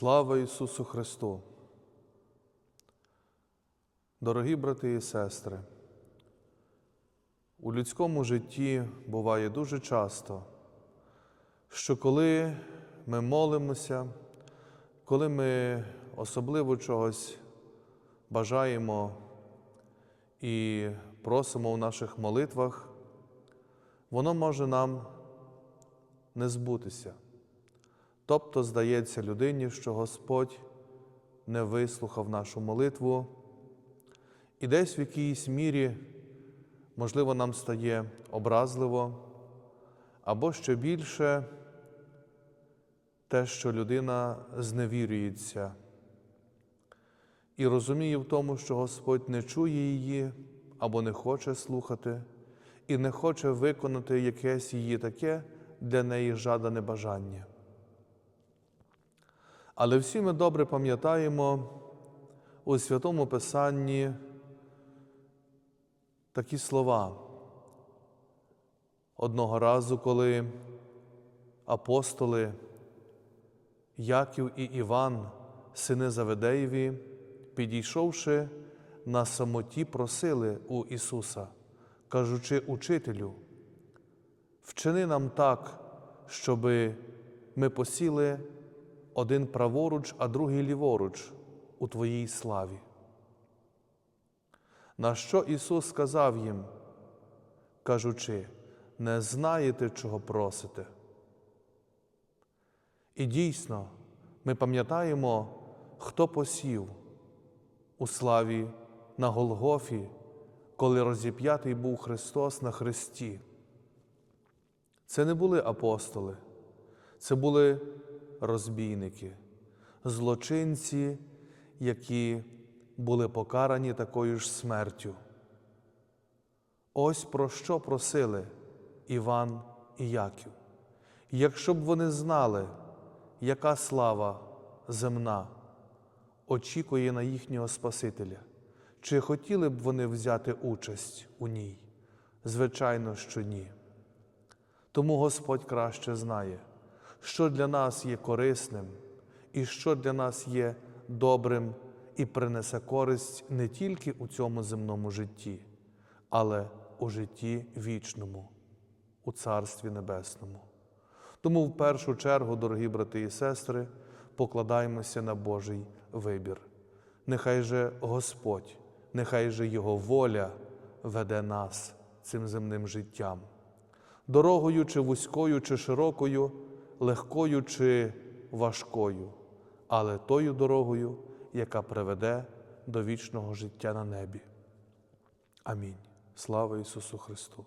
Слава Ісусу Христу! Дорогі брати і сестри, у людському житті буває дуже часто, що коли ми молимося, коли ми особливо чогось бажаємо і просимо в наших молитвах, воно може нам не збутися. Тобто здається людині, що Господь не вислухав нашу молитву, і десь в якійсь мірі, можливо, нам стає образливо, або ще більше те, що людина зневірюється і розуміє в тому, що Господь не чує її або не хоче слухати, і не хоче виконати якесь її таке для неї жадане бажання. Але всі ми добре пам'ятаємо у Святому Писанні такі слова. Одного разу, коли апостоли Яків і Іван, сини Заведеєві, підійшовши на самоті, просили у Ісуса, кажучи учителю, вчини нам так, щоби ми посіли один праворуч, а другий ліворуч у Твоїй славі. На що Ісус сказав їм, кажучи, не знаєте, чого просите. І дійсно, ми пам'ятаємо, хто посів у славі на Голгофі, коли розіп'ятий був Христос на Христі. Це не були апостоли, це були розбійники, злочинці, які були покарані такою ж смертю. Ось про що просили Іван і Яків. Якщо б вони знали, яка слава земна очікує на їхнього Спасителя, чи хотіли б вони взяти участь у ній? Звичайно, що ні. Тому Господь краще знає, що для нас є корисним і що для нас є добрим і принесе користь не тільки у цьому земному житті, але у житті вічному, у Царстві Небесному. Тому в першу чергу, дорогі брати і сестри, покладаємося на Божий вибір. Нехай же Господь, нехай же Його воля веде нас цим земним життям. Дорогою чи вузькою, чи широкою, легкою чи важкою, але тою дорогою, яка приведе до вічного життя на небі. Амінь. Слава Ісусу Христу!